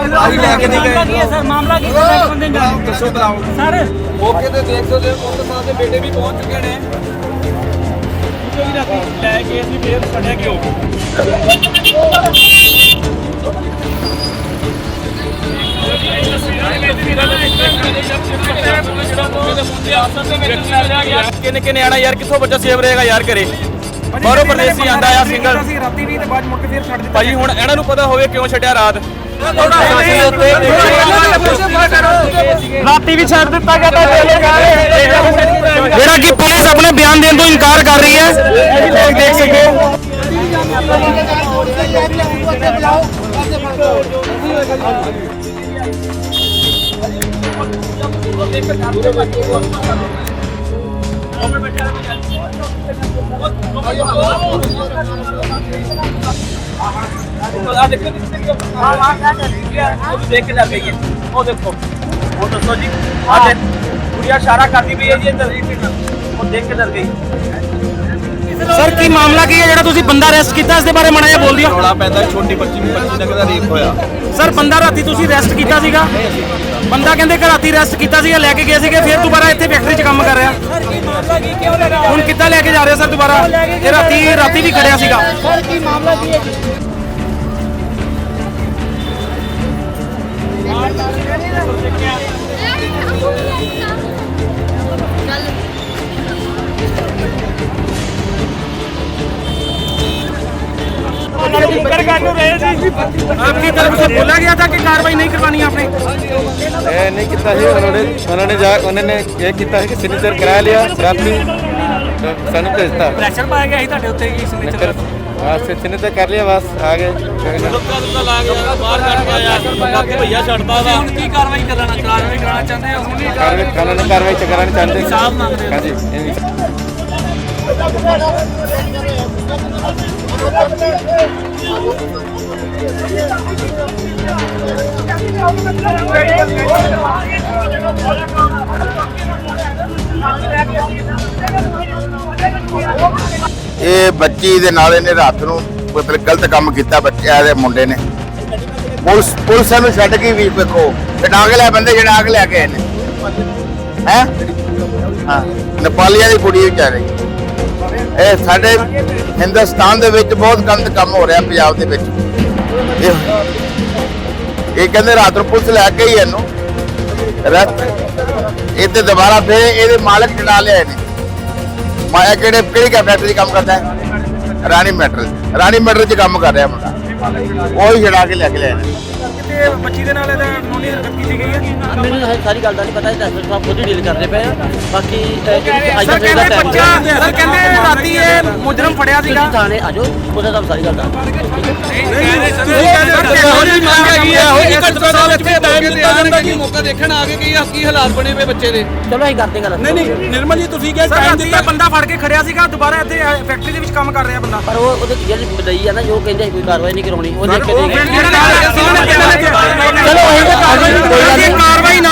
ਅਸੀਂ ਲੈ ਕੇ ਨਹੀਂ ਮਾਮਲਾ ਕੀ ਹੈ ਗਏ ਸਰ? ਮਾਮਲਾ ਕੀ ਹੈ? ਸਰ ਬੰਦੇ ਦਾ ਦੱਸੋ ਬੁਲਾਓ ਸਰ। ਮੌਕੇ ਤੇ ਦੇਖ ਸਕਦੇ ਹੋ ਉਹਨਾਂ ਸਾਹਿਬ ਦੇ ਬੇਟੇ ਵੀ ਪਹੁੰਚ ਚੁੱਕੇ ਨੇ। ਕੋਈ ਰਾਤੀ ਲੈ ਕੇ ਅਸੀਂ ਫੇਰ ਫੜਿਆ ਕਿਉਂ? ਕਿੰਨੇ ਕਿੰਨੇ ਆਣਾ ਯਾਰ ਕਿੱਥੋਂ ਬੱਚਾ ਸੇਵ ਰਹੇਗਾ ਯਾਰ ਘਰੇ? ਬਾਹਰੋਂ ਪਰਦੇਸੀ ਆਂਦਾ ਆ ਸਿੰਗਲ ਰਾਤੀ ਵੀ ਤੇ ਬਾਅਦ ਮੁੜ ਕੇ ਫੇਰ ਛੱਡ ਦਿੱਤਾ ਭਾਜੀ ਹੁਣ ਇਹਨਾਂ ਨੂੰ ਪਤਾ ਹੋਵੇ ਕਿਉਂ ਛੱਡਿਆ ਰਾਤ। ਰਾਤੀ ਵੀ ਛੱਡ ਦਿੱਤਾ ਗਿਆ ਤਾਂ ਜਿਹੜਾ ਕਿ ਪੁਲਿਸ ਆਪਣੇ ਬਿਆਨ ਦੇਣ ਤੋਂ ਇਨਕਾਰ ਕਰ ਰਹੀ ਹੈ ਦੇਖ ਸਕਦੇ ਹੋ। ਕੇ ਲੱਗ ਗਈ ਹੈ ਉਹ ਦੇਖੋ ਉਹ ਦੱਸੋ ਜੀ ਆ ਦੇ ਕੁੜੀਆਂ ਇਸ਼ਾਰਾ ਕਰਦੀ ਪਈ ਹੈ ਜੀ ਇੱਧਰ ਉਹ ਦੇਖ ਕੇ ਡਰ ਗਈ ਸਰ ਕੀ ਮਾਮਲਾ ਕੀ ਹੈ ਜਿਹੜਾ ਤੁਸੀਂ ਬੰਦਾ ਅਰੈਸਟ ਕੀਤਾ? ਇਸ ਦੇ ਬਾਰੇ ਮੜਾ ਜਿਹਾ ਬੋਲ ਦਿਓ। ਰੌਲਾ ਪੈਂਦਾ ਛੋਟੀ ਬੱਚੀ ਨੂੰ ਬੱਚੀ ਦਾ ਕਿਹਦਾ ਰੇਪ ਹੋਇਆ। ਸਰ ਬੰਦਾ ਰਾਤੀ ਤੁਸੀਂ ਅਰੈਸਟ ਕੀਤਾ ਸੀਗਾ? ਬੰਦਾ। ਕਹਿੰਦੇ ਕਿ ਰਾਤੀ ਅਰੈਸਟ ਕੀਤਾ ਸੀਗਾ ਲੈ ਕੇ ਗਏ ਸੀਗੇ ਫਿਰ ਦੁਬਾਰਾ ਇੱਥੇ ਫੈਕਟਰੀ 'ਚ ਕੰਮ ਕਰ ਰਿਹਾ। ਸਰ ਕੀ ਮਾਮਲਾ ਕੀ ਕਿਉਂ ਲੈ ਰਹਾ? ਹੁਣ ਕਿੱਦਾਂ ਲੈ ਕੇ ਜਾ ਰਹੇ ਹੋ ਸਰ ਦੁਬਾਰਾ? ਇਹ ਰਾਤੀ ਰਾਤੀ ਵੀ ਖੜਿਆ ਸੀਗਾ। ਸਰ ਕੀ ਮਾਮਲਾ ਕੀ ਹੈ ਜੀ? आपकी तरफ से बोला गया था कि कार्रवाई नहीं करवानी आपने ਇਹ ਨਹੀਂ ਕੀਤਾ ਸੀ ਉਹਨਾਂ ਨੇ ਉਹਨਾਂ ਨੇ ਜਾ ਉਹਨਾਂ ਨੇ ਇਹ ਕੀਤਾ ਸੀ ਕਿ ਸਿਗਨੇਚਰ ਕਰਾ ਲਿਆ ਰਾਤੀ ਤਾਂ ਸਾਨੂੰ ਭੇਜਤਾ ਪ੍ਰੈਸ਼ਰ ਪਾਇਆ ਗਿਆ ਸੀ ਤੁਹਾਡੇ ਉੱਤੇ ਕੀ ਫਿਰ ਹਾਂ ਸਿਗਨੇਚਰ ਕਰ ਲਿਆ ਬਸ ਆ ਗਏ ਭਈਆ ਛੱਡਦਾ ਵਾ ਹੁਣ ਕੀ ਕਾਰਵਾਈ ਕਰਨਾ ਕਾਰਵਾਈ ਕਰਾਉਣਾ ਚਾਹੁੰਦੇ ਹੋ ਹੁਣ ਕਾਰਵਾਈ ਕਾਨੂੰਨੀ ਕਾਰਵਾਈ ਚ ਕਰਾਉਣੀ ਚਾਹੁੰਦੇ ਇਨਸਾਫ਼ ਮੰਗਦੇ ਹੋ। ਹਾਂਜੀ ਇਹ ਵੀ ਇਹ ਬੱਚੀ ਦੇ ਨਾਲ ਇਹਨੇ ਰਾਤ ਨੂੰ ਮਤਲਬ ਗਲਤ ਕੰਮ ਕੀਤਾ ਬੱਚਿਆਂ ਦੇ ਮੁੰਡੇ ਨੇ। ਪੁਲਿਸ ਪੁਲਿਸ ਨੂੰ ਛੱਡ ਕੇ ਵੀ ਵੇਖੋ ਤੇ ਡਾਂਗ ਲੈ ਬੰਦੇ ਜਿਹੜਾ ਆਗ ਲੈ ਕੇ ਆਏ ਨੇ। ਹੈ? ਹਾਂ, ਨੇਪਾਲੀਆਂ ਦੀ ਕੁੜੀ ਵਿਚਾਰੇ। ਇਹ ਸਾਡੇ ਹਿੰਦੁਸਤਾਨ ਦੇ ਵਿੱਚ ਬਹੁਤ ਗੰਦ ਕੰਮ ਹੋ ਰਿਹਾ ਪੰਜਾਬ ਦੇ ਵਿੱਚ। ਇਹ ਕਹਿੰਦੇ ਰਾਤ ਨੂੰ ਪੁਲਿਸ ਲੈ ਕੇ ਹੀ ਇਹਨੂੰ। ਰਾਤ ਇਹ ਤੇ ਦੁਬਾਰਾ ਫੇਰ ਇਹਦੇ ਮਾਲਕ ਛਡਾ ਲਿਆ ਨੇ? ਮਾਇਆ ਕਿਹੜੇ ਕਿਹੜੀ ਫੈਕਟਰੀ ਕੰਮ ਕਰਦਾ ਹੈ? ਰਾਣੀ ਮੈਟਰ ਰਾਣੀ ਮੈਟਰ 'ਚ ਕੰਮ ਕਰ ਰਿਹਾ ਮੁੰਡਾ। ਉਹ ਹੀ ਛਡਾ ਕੇ ਲੈ ਕੇ ਲਿਆ ਇਹਨੇ। ਕਿਤੇ ਬੱਚੀ ਦੇ ਨਾਲ ਇਹਦਾ ਕਾਨੂੰਨੀ ਹਰਕਤ ਕੀਤੀ ਗਈ ਹੈ? ਮੈਨੂੰ ਇਹ ਸਾਰੀ ਗੱਲ ਦਾ ਨਹੀਂ ਪਤਾ ਡਾਕਟਰ ਸਾਹਿਬ ਖੁਦ ਹੀ ਡੀਲ ਕਰਦੇ ਪਏ ਆ। ਬਾਕੀ ਅੱਜ ਸਰ ਦਾ ਕਹਿੰਦੇ ਬੱਚਾ। ਸਰ ਕਹਿੰਦੇ ਰਾਤੀ ਇਹ ਮੁਜਰਮ ਫੜਿਆ ਸੀਗਾ। ਤੁਸੀਂ ਥਾਣੇ ਆਜੋ ਉਹਦਾ ਤਾਂ ਸਾਰੀ ਗੱਲ ਦਾ ਚਲੋ ਅਸੀਂ ਕਰਦੇ ਗੱਲ। ਨਹੀਂ ਨਹੀਂ ਨਿਰਮਲ ਜੀ ਤੁਸੀਂ ਕਿਹਾ ਟਾਈਮ ਦਿੱਤਾ ਬੰਦਾ ਫੜ ਕੇ ਖੜਿਆ ਸੀਗਾ ਦੁਬਾਰਾ ਇੱਥੇ ਫੈਕਟਰੀ ਦੇ ਵਿੱਚ ਕੰਮ ਕਰ ਰਿਹਾ ਬੰਦਾ। ਪਰ ਉਹ ਉਹਦੇ ਜਿਹੜੀ ਬਦਈ ਆ ਨਾ ਜੋ ਕਹਿੰਦੇ ਅਸੀਂ ਕੋਈ ਕਾਰਵਾਈ ਨਹੀਂ ਕਰਾਉਣੀ ਉਹ ਦੇਖ ਕੇ ਉਹ ਦੇਖ ਫਿਰ ਜਿਹੜਾ ਨਾਲ ਸੀ ਉਹਨੇ ਕਿਹਾ ਚਲੋ ਅਸੀਂ ਤਾਂ ਕਾਰਵਾਈ ਨਹੀਂ ਕੋਈ ਗੱਲ ਜੇ ਨਹੀਂ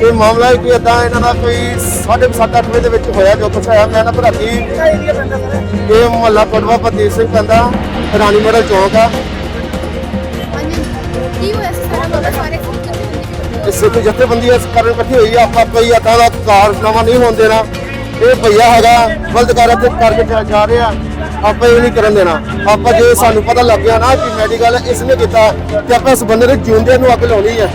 ਇਹ ਮਾਮਲਾ ਕੋਈ ਏਦਾਂ ਇਹਨਾਂ ਦਾ ਕੋਈ 7:30 ਅੱਠ ਵਜੇ ਦੇ ਵਿੱਚ ਹੋਇਆ, ਜੋ ਕੁਛ ਹੋਇਆ। ਮੈਂ ਨਾ ਭਰਾਤੀ, ਇਹ ਮੁਹੱਲਾ ਕੋਟਵਾ ਪਤੀਰ ਸਿੰਘ ਪੈਂਦਾ, ਰਾਣੀ ਮੋੜਲ ਚੌਂਕ ਆ। ਕੀ ਹੋਇਆ ਸੀ ਸਾਰਾ ਮਾਮਲਾ ਸਾਰੇ ਖੁਦ ਸਿੱਖ ਜਥੇਬੰਦੀ ਇਸ ਕਾਰਨ ਇਕੱਠੀ ਹੋਈ ਆ, ਆਪਾਂ ਕੋਈ ਏਦਾਂ ਦਾ ਕਾਰਨਾਮਾ ਨਹੀਂ ਹੋਣ ਦੇਣਾ। ਇਹ ਭਈਆ ਹੈਗਾ, ਗਲਤ ਕਰ ਤੇ ਕਰਕੇ ਜਾ- ਜਾ ਰਹੇ, ਆਪਾਂ ਇਹ ਨਹੀਂ ਕਰਨ ਦੇਣਾ। ਆਪਾਂ ਜੇ ਸਾਨੂੰ ਪਤਾ ਲੱਗ ਗਿਆ ਨਾ ਕਿ ਮੈਡੀਕਲ ਇਸ ਨੇ ਕੀਤਾ, ਤੇ ਆਪਾਂ ਇਸ ਬੰਦੇ ਨੂੰ ਜਿਉਂਦੇ ਨੂੰ ਅੱਗ ਲਾਉਣੀ ਹੈ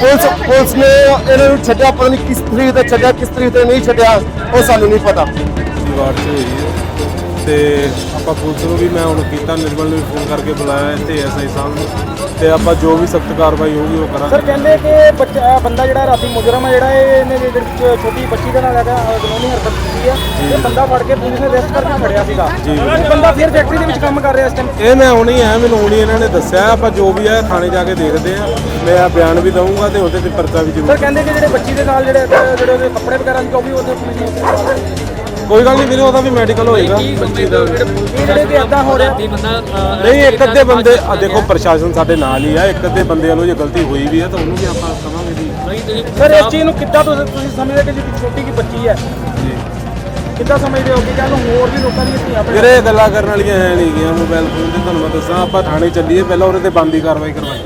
ਪੁਲਿਸ ਪੁਲਿਸ ਨੇ ਇਹਨਾਂ ਨੂੰ ਛੱਡਿਆ, ਪਤਾ ਨਹੀਂ ਕਿਸ ਤਰੀਕੇ ਤੇ ਛੱਡਿਆ, ਕਿਸ ਤਰੀਕੇ ਤੇ ਨਹੀਂ ਛੱਡਿਆ, ਉਹ ਸਾਨੂੰ ਨਹੀਂ ਪਤਾ। ਵਾਰਡ ਚ ਹੋਈ ਹੈ। ਤੇ ਆਪਾਂ ਪੁਲਿਸ ਨੂੰ ਵੀ ਮੈਂ ਹੁਣ ਕੀਤਾ ਨਿਰਮਲ ਨੂੰ ਵੀ ਫੋਨ ਕਰਕੇ ਬੁਲਾਇਆ ਇੱਥੇ ਐਸਆਈ ਸਾਹਿਬ ਨੂੰ। ਤੇ ਆਪਾਂ ਜੋ ਵੀ ਸਖਤ ਕਾਰਵਾਈ ਹੋਊਗੀ ਉਹ ਕਰਾਂਗੇ। ਸਰ ਕਹਿੰਦੇ ਕਿ ਬੱਚਾ ਬੰਦਾ ਜਿਹੜਾ ਰਾਤੀ ਮੁਜਰਮ ਹੈ ਜਿਹੜਾ ਇਹ ਇਹਨੇ ਜਿਹੜੀ ਛ- ਛੋਟੀ ਬੱਚੀ ਦੇ ਨਾਲ ਹੈਗਾ ਜਨੋਨੀ ਹਰਕਤ ਕੀਤੀ ਹੈ ਇਹ ਬੰਦਾ ਫੜ ਕੇ ਪੁਲਿਸ ਨੇ ਅਰੈਸਟ ਕਰਕੇ ਫੜਿਆ ਸੀਗਾ। ਇਹ ਬੰਦਾ ਫਿਰ ਫੈਕਟਰੀ ਦੇ ਵਿੱਚ ਕੰਮ ਕਰ ਰਿਹਾ ਇਸ ਟਾਈਮ ਇਹ ਮੈਂ ਹੁਣੀ ਆਇਆ ਮੈਨੂੰ ਹੁਣੀ ਇਹਨਾਂ ਨੇ ਦੱਸਿਆ ਆਪਾਂ ਜੋ ਵੀ ਹੈ ਥਾਣੇ ਜਾ ਕੇ ਦੇਖਦੇ ਆ। ਮੈਂ ਬਿਆਨ ਵੀ ਦਊਂਗਾ ਤੇ ਉਹਦੇ ਤੇ ਪਰਚਾ ਵੀ ਸਰ ਜ਼ਰੂਰ ਕਹਿੰਦੇ ਕਿ ਜਿਹੜੇ ਬੱਚੀ ਦੇ ਨਾਲ ਜਿਹੜੇ ਜਿਹੜੇ ਉਹਦੇ ਕੱਪੜੇ ਵਗੈਰਾ ਸੀ ਉਹ ਵੀ ਉਹਦੇ ਪੁਲਿਸ ਨੇ ਕੋਈ ਗੱਲ ਨਹੀਂ ਵੀਰੇ ਉਹਦਾ ਵੀ ਮੈਡੀਕਲ ਹੋਏਗਾ। ਬੱਚੀ ਦਾ ਵੀ। ਜਿਹੜੇ ਕਿ ਇਦਾਂ ਹੋ ਰਿਹਾ। ਨਹੀਂ ਇੱਕ ਅੱਧੇ ਬੰਦੇ ਆ ਦੇਖੋ ਪ੍ਰਸ਼ਾਸਨ ਸਾਡੇ ਨਾਲ ਹੀ ਆ ਇੱਕ ਅੱਧੇ ਬੰਦੇ ਵੱਲੋਂ ਜੇ ਗਲਤੀ ਹੋਈ ਵੀ ਹੈ ਤਾਂ ਉਹਨੂੰ ਵੀ ਆਪਾਂ ਕਵਾਂਗੇ ਜੀ। ਸਰ ਇਸ ਚੀਜ਼ ਨੂੰ ਕਿੱਦਾਂ ਤੁਸੀਂ ਤੁਸੀਂ ਸਮਝਦੇ ਕਿ ਜਿਹੜੀ ਛੋਟੀ ਕੀ ਬੱਚੀ ਹੈ? ਕਿੱਦਾਂ ਸਮਝਦੇ ਹੋ ਕਿ ਕੱਲ ਨੂੰ ਹੋਰ ਵੀ ਲੋਕਾਂ ਦੀਆਂ ਧੀਆਂ ਵੀਰੇ ਇਹ ਗੱਲਾਂ ਕਰਨ ਵਾਲੀਆਂ ਹੈ ਨਹੀਂ ਗਿਆ ਮੋਬਾਈਲ ਫੋਨ ਤੇ ਤੁਹਾਨੂੰ ਮੈਂ ਦੱਸਾਂ ਆਪਾਂ ਥਾਣੇ ਚੱਲੀਏ ਪਹਿਲਾਂ ਉਹਦੇ ਤੇ ਬੰਦੀ ਕਾਰਵਾਈ ਕਰਵਾਈ।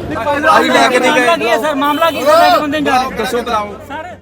ਅਸੀਂ ਲੈ ਕੇ ਨਹੀਂ ਗਏ ਸਰ? ਮਾਮਲਾ ਕੀ ਲੈ ਕੇ ਬੰਦੇ ਜਾ ਰਹੇ ਦੱਸੋ ਬੁਲਾਓ